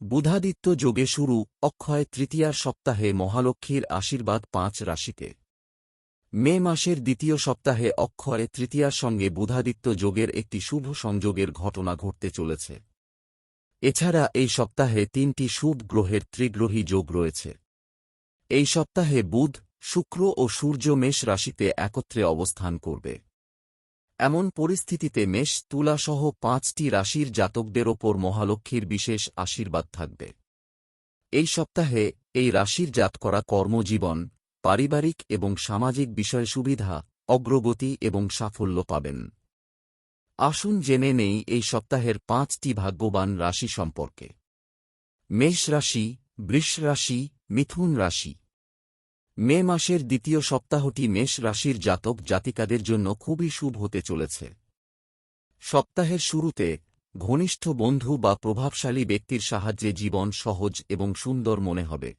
বুধাদিত্য যোগে শুরু, অক্ষয় তৃতীয়ার সপ্তাহে মহালক্ষ্মীর আশীর্বাদ পাঁচ রাশিতে। মে মাসের দ্বিতীয় সপ্তাহে অক্ষয় তৃতীয়ার সঙ্গে বুধাদিত্য যোগের একটি শুভ সংযোগের ঘটনা ঘটতে চলেছে। এছাড়া এই সপ্তাহে তিনটি শুভ গ্রহের ত্রিগ্রহী যোগ রয়েছে। এই সপ্তাহে বুধ, শুক্র ও সূর্য মেষ রাশিতে একত্রে অবস্থান করবে। এমন পরিস্থিতিতে মেষ তুলাসহ পাঁচটি রাশির জাতকদের ওপর মহালক্ষ্মীর বিশেষ আশীর্বাদ থাকবে। এই সপ্তাহে এই রাশির জাত করা কর্মজীবন, পারিবারিক এবং সামাজিক বিষয় সুবিধা, অগ্রগতি এবং সাফল্য পাবেন। আসুন জেনে নেই এই সপ্তাহের পাঁচটি ভাগ্যবান রাশি সম্পর্কে। মেষ রাশি, বৃষ রাশি, মিথুন রাশি। মে মাসের দ্বিতীয় সপ্তাহটি মেষ রাশির জাতক জাতিকাদের জন্য খুবই শুভ হতে চলেছে। সপ্তাহের শুরুতে ঘনিষ্ঠ বন্ধু বা প্রভাবশালী ব্যক্তির সাহায্যে জীবন সহজ এবং সুন্দর মনে হবে।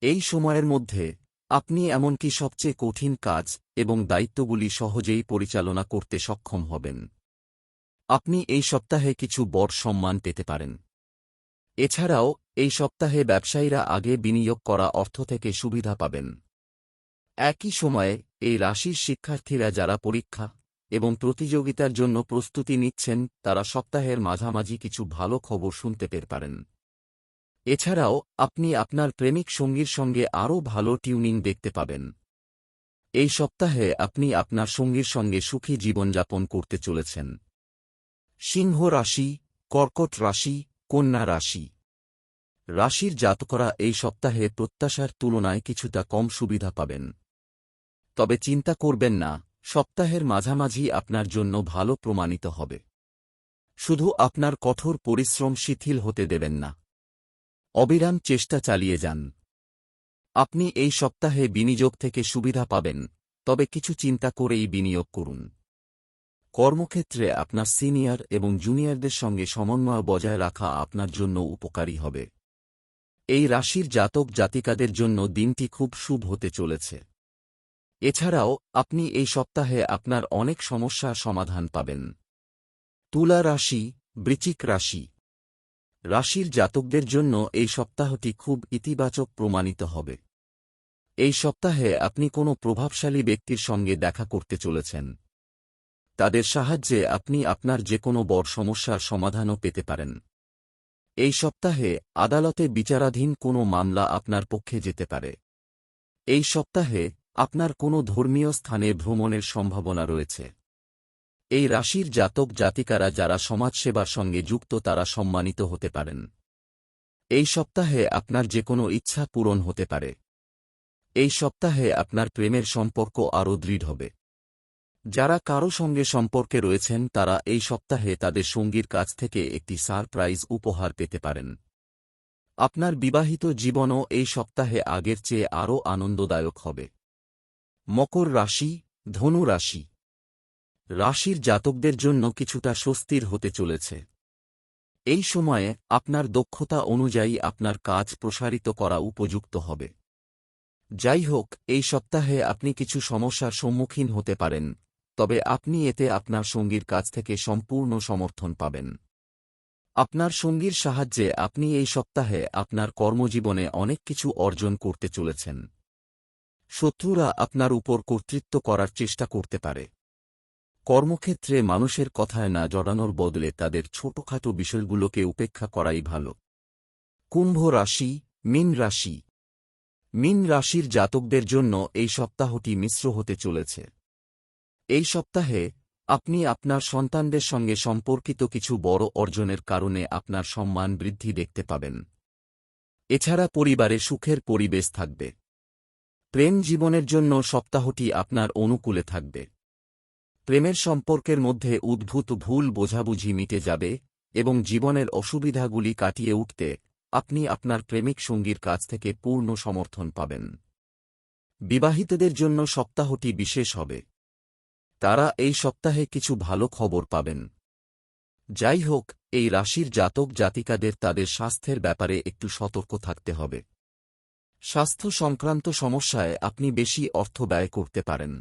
এই সময়ের মধ্যে আপনি এমনকি সবচেয়ে কঠিন কাজ এবং দায়িত্বগুলি সহজেই পরিচালনা করতে সক্ষম হবেন। আপনি এই সপ্তাহে কিছু বড় সম্মান পেতে পারেন। এছাড়াও, এই সপ্তাহে ব্যবসায়ীরা আগে বিনিয়োগ করা অর্থ থেকে সুবিধা পাবেন। একই সময়ে, এই রাশির শিক্ষার্থীরা যারা পরীক্ষা এবং প্রতিযোগিতার জন্য প্রস্তুতি নিচ্ছেন, তারা সপ্তাহের মাঝামাঝি কিছু ভালো খবর শুনতে পের পারেন। এছাড়াও, আপনি আপনার প্রেমিক সঙ্গীর সঙ্গে আরও ভালো টিউনিং দেখতে পাবেন। এই সপ্তাহে আপনি আপনার সঙ্গীর সঙ্গে সুখী জীবনযাপন করতে চলেছেন। সিংহ রাশি, কর্কট রাশি কন্যা রাশি। রাশির জাতকরা এই সপ্তাহে প্রত্যাশার তুলনায় কিছুটা কম সুবিধা পাবেন। তবে চিন্তা করবেন না, সপ্তাহের মাঝামাঝি আপনার জন্য ভালো প্রমাণিত হবে। শুধু আপনার কঠোর পরিশ্রম শিথিল হতে দেবেন না। অবিরাম চেষ্টা চালিয়ে যান। আপনি এই সপ্তাহে বিনিয়োগ থেকে সুবিধা পাবেন, তবে কিছু চিন্তা করেই বিনিয়োগ করুন। কর্মক্ষেত্রে আপনার সিনিয়র এবং জুনিয়রদের সঙ্গে সমন্বয় বজায় রাখা আপনার জন্য উপকারী হবে। এই রাশির জাতক জাতিকাদের জন্য দিনটি খুব শুভ হতে চলেছে। এছাড়াও, আপনি এই সপ্তাহে আপনার অনেক সমস্যার সমাধান পাবেন। তুলা রাশি বৃচিক রাশি। রাশির জাতকদের জন্য এই সপ্তাহটি খুব ইতিবাচক প্রমাণিত হবে। এই সপ্তাহে আপনি কোনো প্রভাবশালী ব্যক্তির সঙ্গে দেখা করতে চলেছেন। তাদের সাহায্যে আপনি আপনার যে কোনো বড় সমস্যার সমাধানও পেতে পারেন। এই সপ্তাহে আদালতে বিচারাধীন কোনো মামলা আপনার পক্ষে যেতে পারে। এই সপ্তাহে আপনার কোনো ধর্মীয় স্থানে ভ্রমণের সম্ভাবনা রয়েছে। এই রাশির জাতক জাতিকারা যারা সমাজসেবার সঙ্গে যুক্ত তারা সম্মানিত হতে পারেন। এই সপ্তাহে আপনার যে কোনো ইচ্ছা পূরণ হতে পারে। এই সপ্তাহে আপনার প্রেমের সম্পর্ক আরও দৃঢ় হবে। যারা কারও সঙ্গে সম্পর্কে রয়েছেন, তারা এই সপ্তাহে তাদের সঙ্গীর কাছ থেকে একটি সারপ্রাইজ উপহার পেতে পারেন। আপনার বিবাহিত জীবনও এই সপ্তাহে আগের চেয়ে আরও আনন্দদায়ক হবে। মকর রাশি, ধনু রাশি। রাশির জাতকদের জন্য কিছুটা স্বস্তির হতে চলেছে। এই সময়ে আপনার দক্ষতা অনুযায়ী আপনার কাজ প্রসারিত করা উপযুক্ত হবে। যাই হোক, এই সপ্তাহে আপনি কিছু সমস্যার সম্মুখীন হতে পারেন। তবে আপনি এতে আপনার সঙ্গীর কাছ থেকে সম্পূর্ণ সমর্থন পাবেন। আপনার সঙ্গীর সাহায্যে আপনি এই সপ্তাহে আপনার কর্মজীবনে অনেক কিছু অর্জন করতে চলেছেন। শত্রুরা আপনার উপর কর্তৃত্ব করার চেষ্টা করতে পারে। কর্মক্ষেত্রে মানুষের কথায় না জড়ানোর বদলে তাদের ছোটখাটো বিষয়গুলোকে উপেক্ষা করাই ভালো। কুম্ভ রাশি, মিন রাশি। মিন রাশির জাতকদের জন্য এই সপ্তাহটি মিশ্র হতে চলেছে। এই সপ্তাহে, আপনি আপনার সন্তানদের সঙ্গে সম্পর্কিত কিছু বড় অর্জনের কারণে আপনার সম্মান বৃদ্ধি দেখতে পাবেন। এছাড়া পরিবারে সুখের পরিবেশ থাকবে। প্রেম জীবনের জন্য সপ্তাহটি আপনার অনুকূলে থাকবে। প্রেমের সম্পর্কের মধ্যে উদ্ভূত ভুল বোঝাবুঝি মিটে যাবে এবং জীবনের অসুবিধাগুলি কাটিয়ে উঠতে আপনি আপনার প্রেমিক সঙ্গীর কাছ থেকে পূর্ণ সমর্থন পাবেন। বিবাহিতদের জন্য সপ্তাহটি বিশেষ হবে। তারা এই সপ্তাহে কিছু ভালো খবর পাবেন। যাই হোক, এই রাশির জাতক জাতিকাদের তাদের স্বাস্থ্যের ব্যাপারে একটু সতর্ক থাকতে হবে। স্বাস্থ্য সংক্রান্ত সমস্যায় আপনি বেশি অর্থ ব্যয় করতে পারেন।